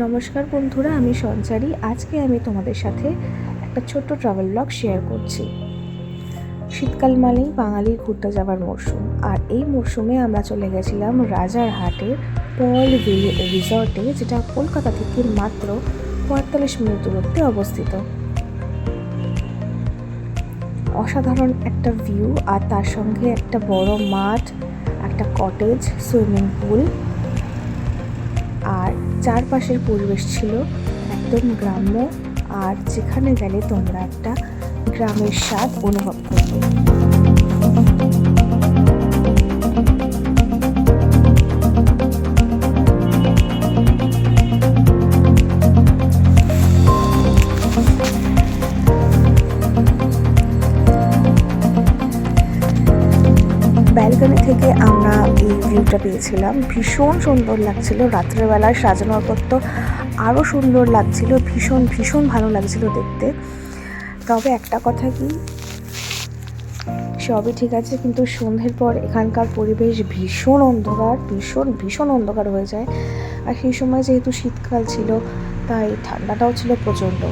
নমস্কার বন্ধুরা, আমি সঞ্চারী। আজকে আমি তোমাদের সাথে একটা ছোট্ট ট্রাভেল ব্লগ শেয়ার করছি। শীতকাল মানেই বাঙালির ঘুরতে যাওয়ার মরশুম। আর এই মরশুমে আমরা চলে গেছিলাম রাজারহাটের পল ভিল রিসর্টে যেটা কলকাতা থেকে মাত্র পঁয়তাল্লিশ মিনিট দূরত্বে অবস্থিত। অসাধারণ একটা ভিউ আর তার সঙ্গে একটা বড় মাঠ, একটা কটেজ সুইমিং পুল চারপাশের পরিবেশ ছিল একদম গ্রাম্য আর যেখানে গেলে তোমরা একটা গ্রামের স্বাদ অনুভব করবে। ব্যালকনি থেকে আমরা এই ভিউটা পেয়েছিলাম। ভীষণ সুন্দর লাগছিল। রাত্রেবেলায় সাজানোর পর তো আরও সুন্দর লাগছিল, ভীষণ ভীষণ ভালো লাগছিল দেখতে। তবে একটা কথা কি, সবই ঠিক আছে, কিন্তু সন্ধ্যের পর এখানকার পরিবেশ ভীষণ অন্ধকার, ভীষণ ভীষণ অন্ধকার হয়ে যায়। আর সেই সময় যেহেতু শীতকাল ছিল, তাই ঠান্ডাটাও ছিল প্রচণ্ড।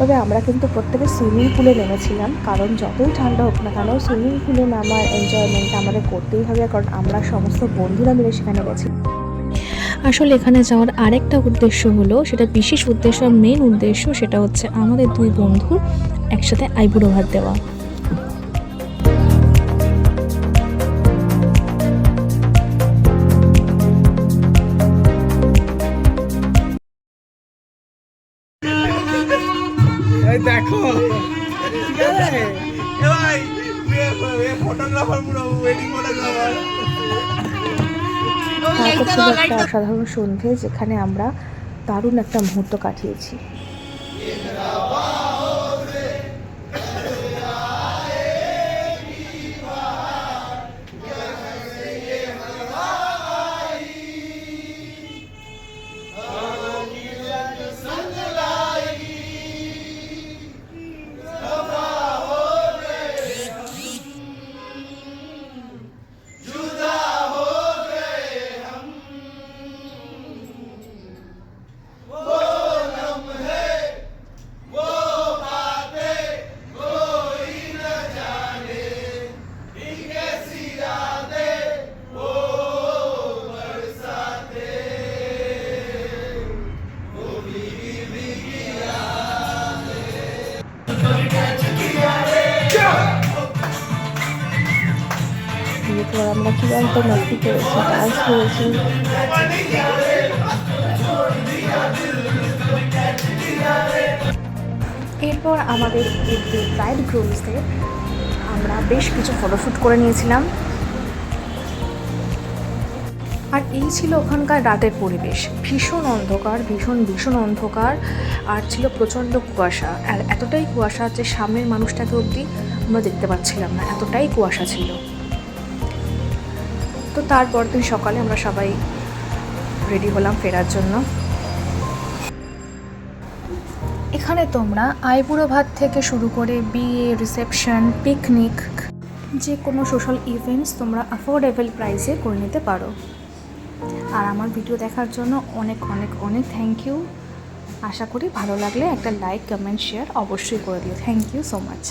তবে আমরা কিন্তু প্রত্যেকে সুইমিং পুলে নেমেছিলাম, কারণ যতই ঠান্ডা হোক না কেন সুইমিং পুলে নামার এনজয়মেন্ট আমাদের করতেই হবে, কারণ আমরা সমস্ত বন্ধুরা মিলে সেখানে গেছি। আসলে এখানে যাওয়ার আরেকটা উদ্দেশ্য হলো, সেটা বিশেষ উদ্দেশ্য মেন উদ্দেশ্য সেটা হচ্ছে আমাদের দুই বন্ধু একসাথে আইবুড়ো ভাত দেওয়া। ঠিক এ ভাই ফটোগ্রাফার পুরো ওয়েডিং ফটোগ্রাফার ছিল একটা অসাধারণ সন্ধে যেখানে আমরা দারুণ একটা মুহূর্ত কাটিয়েছি। এরপর আমরা চূড়ান্ত মস্তি করেছি, ডান্স করেছি। এরপর আমাদের ব্রাইড গ্রুমসদের আমরা বেশ কিছু ফটোশ্যুট করে নিয়েছিলাম। আর এই ছিল ওখানকার রাতের পরিবেশ। ভীষণ অন্ধকার, ভীষণ ভীষণ অন্ধকার। আর ছিল প্রচণ্ড কুয়াশা। আর এতটাই কুয়াশা যে সামনের মানুষটাকে অবধি আমরা দেখতে পাচ্ছিলাম না। এতটাই কুয়াশা ছিল। তো তারপর দিন সকালে আমরা সবাই রেডি হলাম ফেরার জন্য। এখানে তোমরা আইবুড়ো ভাত থেকে শুরু করে বিয়ে রিসেপশন পিকনিক যে কোনো সোশ্যাল ইভেন্টস তোমরা অ্যাফোর্ডেবল প্রাইসে করে নিতে পারো। আর আমার ভিডিও দেখার জন্য অনেক অনেক অনেক থ্যাংক ইউ আশা করি ভালো লাগলে একটা লাইক কমেন্ট শেয়ার অবশ্যই করে দিও। Thank you so much